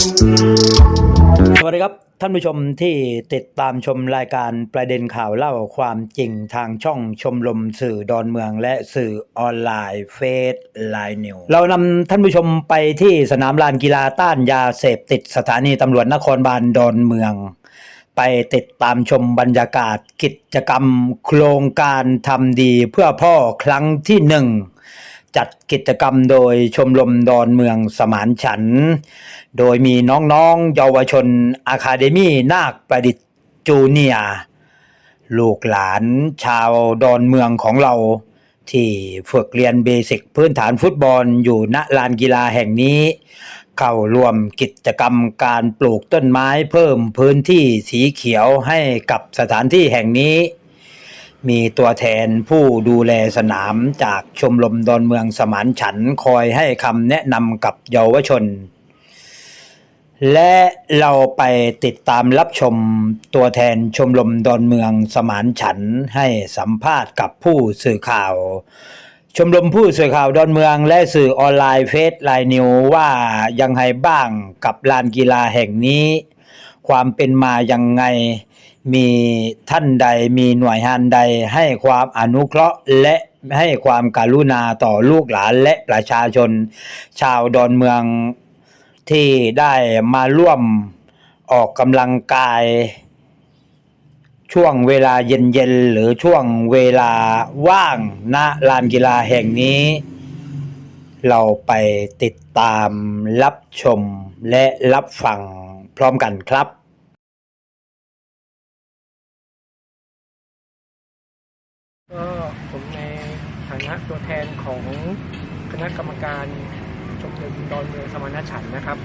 สวัสดีครับ ท่านผู้ชมที่ติดตามชมรายการประเด็นข่าวเล่าความจริงทางช่องชมรมสื่อดอนเมืองและสื่อออนไลน์เฟซไลน์นิวเรานำท่านผู้ชมไปที่สนามลานกีฬาต้านยาเสพติดสถานีตำรวจนครบาลดอนเมือง ไปติดตามชมบรรยากาศกิจกรรมโครงการทำดีเพื่อพ่อครั้งที่หนึ่ง จัดกิจกรรมโดยชมรมดอนเมืองสมานฉัน โดยมีน้องๆเยาวชนอะคาเดมี่นาคประดิษฐ์จูเนียลูกหลานชาวดอนเมืองของเรา ที่ฝึกเรียนเบสิกพื้นฐานฟุตบอลอยู่ณลานกีฬาแห่งนี้ เข้าร่วมกิจกรรมการปลูกต้นไม้เพิ่มพื้นที่สีเขียวให้กับสถานที่แห่งนี้ มีตัวแทนผู้ดูแลสนามจากชมรมดอนเมืองสมานฉันท์คอยให้คำแนะนำกับเยาวชน และเราไปติดตามรับชมตัวแทนชมรมดอนเมืองสมานฉันท์ให้สัมภาษณ์กับผู้สื่อข่าว ชมรมผู้สื่อข่าวดอนเมืองและสื่อออนไลน์เฟซไลน์นิวว่ายังไงบ้างกับลานกีฬาแห่งนี้ ความเป็นมายังไง มีท่านใดมีหน่วยงานใดให้ความอนุเคราะห์และให้ความการุณาต่อลูกหลานและประชาชน ชาวดอนเมืองที่ได้มาร่วมออกกำลังกาย ช่วงเวลาเย็นๆ หรือช่วงเวลาว่างณลานกีฬาแห่งนี้ เราไปติดตามรับชมและรับฟังพร้อมกันครับ ก็ผมในฐานะตัวแทนของคณะกรรมการชมรมดอนเมืองสมานฉันท์นะครับ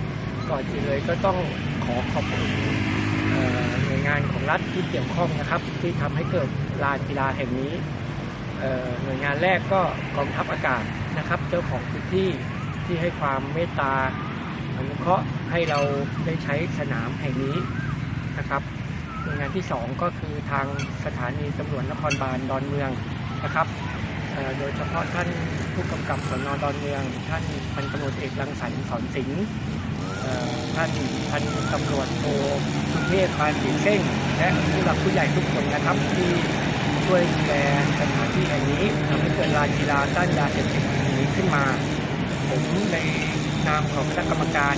ก่อนอื่นเลยก็ต้องขอขอบคุณหน่วยงานของรัฐที่เกี่ยวข้องนะครับ ที่ทำให้เกิดลานกีฬาแห่งนี้หน่วยงานแรกก็กองทัพอากาศนะครับ เจ้าของพื้นที่ที่ให้ความเมตตาอนุเคราะห์ให้เราได้ใช้สนามแห่งนี้นะครับ หน่วยงานที่ 2 ก็คือทางสถานีตำรวจนครบาลดอนเมืองนะครับโดยเฉพาะท่านผู้กำกับสนดอนเมือง ท่านพันตำรวจเอกรังสรรค์สอนสิงห์ท่านพันตำรวจโทสุเทพปานสีเส้งและผู้หลักผู้ใหญ่ทุกคนนะครับที่ช่วยดูแลสถานที่แห่งนี้ทำให้เกิดลานกีฬาต้านยาเสพติดนี้ขึ้นมา ผมในนามของคณะกรรมการ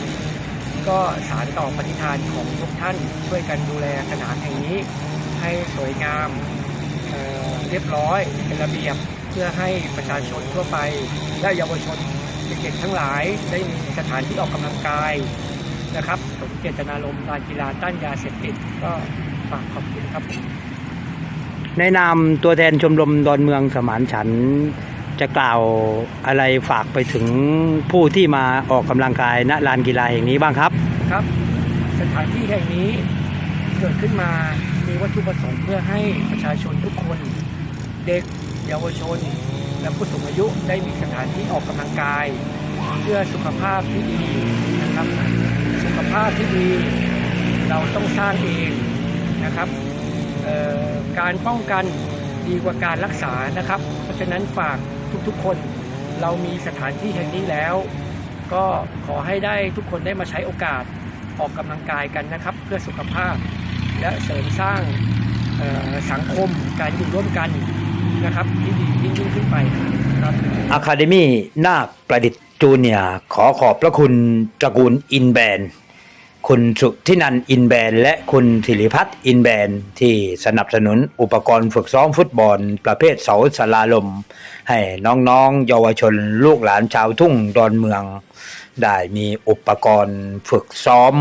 ก็สารต่อปฏิฐานของทุกท่านช่วยกันดูแลสนามแห่งนี้ให้สวยงามเเรียบร้อยเป็นระเบียบเพื่อให้ประชาชนทั่วไปและเยาวชนเด็กๆทั้งหลายได้มีสถานที่ออกกำลังกายนะครับสมเจตนารมณ์การกีฬาต้านยาเสพติดก็ฝากขอบคุณครับในนามตัวแทนชมรมดอนเมืองสมานฉันท์ จะกล่าวอะไรฝากไปถึงผู้ที่มาออกกำลังกายณลานกีฬาแห่งนี้บ้างครับ ครับ สถานที่แห่งนี้เกิดขึ้นมามีวัตถุประสงค์เพื่อให้ประชาชนทุกคนเด็กเยาวชน และผู้สูงอายุได้มีสถานที่ออกกำลังกาย เพื่อสุขภาพที่ดีนะครับสุขภาพที่ดี เราต้องสร้างเองนะครับการป้องกันดีกว่าการรักษานะครับ เพราะฉะนั้นฝาก ทุกๆ คน เรามีสถานที่แห่งนี้แล้ว ก็ขอให้ได้ทุกคนได้มาใช้โอกาสออกกำลังกายกันนะครับ เพื่อสุขภาพ และเสริมสร้างสังคมการอยู่ร่วมกันนะครับที่ดียิ่งยิ่งขึ้นไปครับอะคาเดมี่นาคประดิษฐ์จูเนียขอขอบพระคุณตระกูลอินแบน คุณสุทินันอินแบน และคุณธิริพัฒน์อินแบน ที่สนับสนุนอุปกรณ์ฝึกซ้อมฟุตบอล ประเภทเสาสลาลม ให้น้องๆ เยาวชนลูกหลานชาวทุ่งดอนเมือง ได้มีอุปกรณ์ฝึกซ้อม